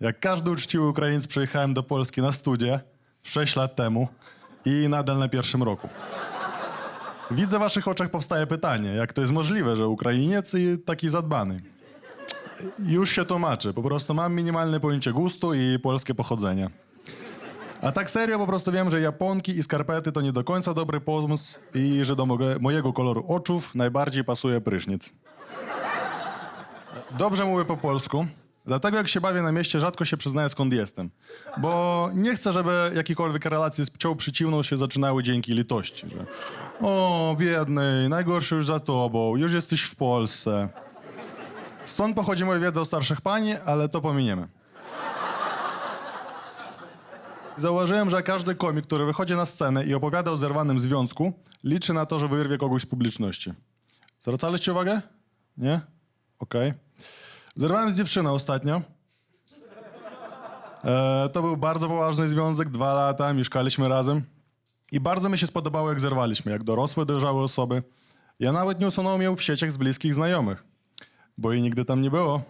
Jak każdy uczciwy Ukraińc przyjechałem do Polski na studia 6 lat temu i nadal na pierwszym roku. Widzę w waszych oczach powstaje pytanie, jak to jest możliwe, że Ukrainiec i taki zadbany. Już się tłumaczy, po prostu mam minimalne pojęcie gustu i polskie pochodzenie. A tak serio po prostu wiem, że japonki i skarpety to nie do końca dobry pomysł i że do mojego koloru oczów najbardziej pasuje prysznic. Dobrze mówię po polsku, dlatego jak się bawię na mieście, rzadko się przyznaję skąd jestem. Bo nie chcę, żeby jakiekolwiek relacje z płcią przeciwną się zaczynały dzięki litości. Że o, biedny, najgorszy już za tobą, już jesteś w Polsce. Stąd pochodzi moja wiedza o starszych pani, ale to pominiemy. Zauważyłem, że każdy komik, który wychodzi na scenę i opowiada o zerwanym związku, liczy na to, że wyrwie kogoś z publiczności. Zwracaliście uwagę? Nie? Okej. Zerwałem z dziewczyną ostatnio. E, to był bardzo poważny związek, dwa lata, mieszkaliśmy razem. I bardzo mi się spodobało, jak zerwaliśmy, jak dorosłe, dojrzałe osoby. Ja nawet nie usunąłem ją w sieciach z bliskich znajomych, bo jej nigdy tam nie było.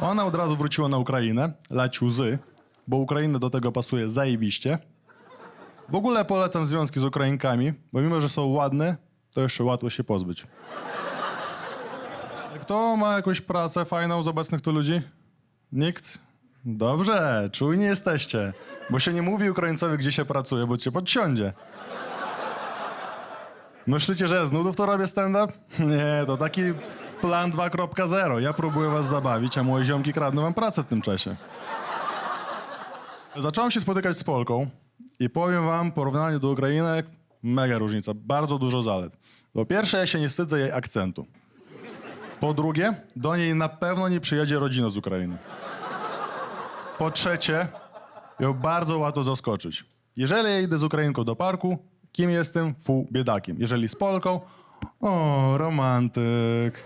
Ona od razu wróciła na Ukrainę, lać łzy, bo Ukraina do tego pasuje zajebiście. W ogóle polecam związki z Ukrainkami, bo mimo, że są ładne, to jeszcze łatwo się pozbyć. Kto ma jakąś pracę fajną z obecnych tu ludzi? Nikt? Dobrze, czujni jesteście. Bo się nie mówi Ukraińcowi, gdzie się pracuje, bo cię podsiądzie. Myślicie, że ja z nudów to robię stand-up? Nie, to taki plan 2.0. Ja próbuję was zabawić, a moje ziomki kradną wam pracę w tym czasie. Zacząłem się spotykać z Polką i powiem wam, w porównaniu do Ukrainek, mega różnica, bardzo dużo zalet. Po pierwsze, ja się nie wstydzę jej akcentu. Po drugie, do niej na pewno nie przyjedzie rodzina z Ukrainy. Po trzecie, ją bardzo łatwo zaskoczyć. Jeżeli ja idę z Ukrainką do parku, kim jestem? Fu, biedakiem. Jeżeli z Polką, o, romantyk.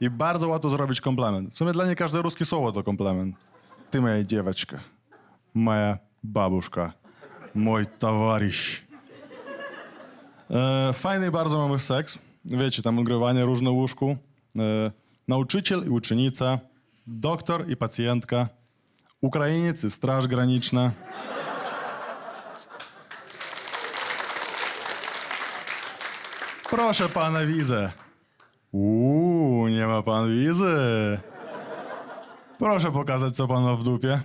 I bardzo łatwo zrobić komplement. W sumie dla niej każde ruskie słowo to komplement. Ty moja dzieweczka, moja babuszka, mój towarzysz. E, fajny bardzo mamy seks. Wiecie, tam ogrywanie różne łóżku. E, nauczyciel i uczennica, doktor i pacjentka, Ukrainiec i straż graniczna. Proszę pana wizę. Uuu, nie ma pan wizy. Proszę pokazać, co pan ma w dupie.